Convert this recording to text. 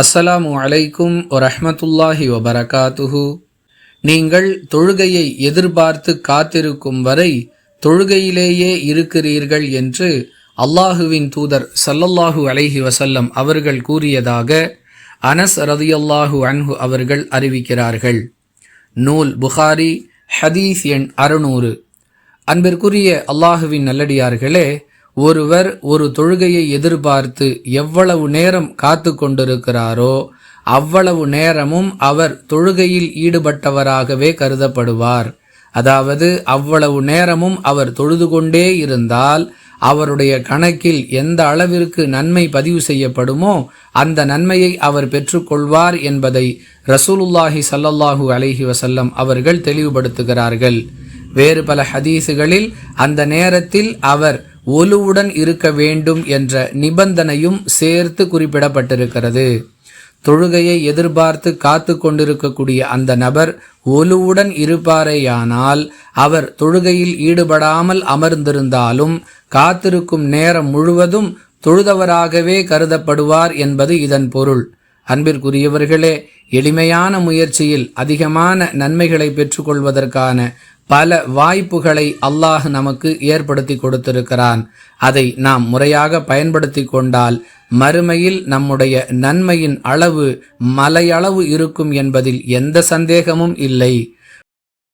அஸ்ஸலாமு அலைக்கும் வரஹ்மத்துல்லாஹி வபரகாத்துஹு. நீங்கள் தொழுகையை எதிர்பார்த்து காத்திருக்கும் வரை தொழுகையிலேயே இருக்கிறீர்கள் என்று அல்லாஹுவின் தூதர் சல்லல்லாஹு அலைஹி வசல்லம் அவர்கள் கூறியதாக அனஸ் ரதியல்லாஹு அன்ஹு அவர்கள் அறிவிக்கிறார்கள். நூல் புகாரி ஹதீஸ் எண் அறுநூறு. அன்பிற்குரிய அல்லாஹுவின் நல்லடியார்களே ஒருவர் ஒரு தொழுகையை எதிர்பார்த்து எவ்வளவு நேரம் காத்து கொண்டிருக்கிறாரோ அவ்வளவு நேரமும் அவர் தொழுகையில் ஈடுபட்டவராகவே கருதப்படுவார். அதாவது அவ்வளவு நேரமும் அவர் தொழுது கொண்டே இருந்தால் அவருடைய கணக்கில் எந்த அளவிற்கு நன்மை பதிவு செய்யப்படுமோ அந்த நன்மையை அவர் பெற்றுக்கொள்வார் என்பதை ரசூலுல்லாஹி சல்லல்லாஹு அலஹி வசல்லம் அவர்கள் தெளிவுபடுத்துகிறார்கள். வேறு பல ஹதீஸுகளில் அந்த நேரத்தில் அவர் ஒலுவுடன் இருக்க வேண்டும் என்ற நிபந்தனையும் சேர்த்து குறிப்பிடப்பட்டிருக்கிறது. தொழுகையை எதிர்பார்த்து காத்து கொண்டிருக்கக்கூடிய அந்த நபர் ஒலுவுடன் இருப்பாரேயானால் அவர் தொழுகையில் ஈடுபடாமல் அமர்ந்திருந்தாலும் காத்திருக்கும் நேரம் முழுவதும் தொழுதவராகவே கருதப்படுவார் என்பது இதன் பொருள். அன்பிற்குரியவர்களே எளிமையான முயற்சியில் அதிகமான நன்மைகளை பெற்றுக்கொள்வதற்கான பல வாய்ப்புகளை அல்லாஹ் நமக்கு ஏற்படுத்தி கொடுத்திருக்கிறான். அதை நாம் முறையாக பயன்படுத்தி கொண்டால் மறுமையில் நம்முடைய நன்மையின் அளவு மலையளவு இருக்கும் என்பதில் எந்த சந்தேகமும் இல்லை.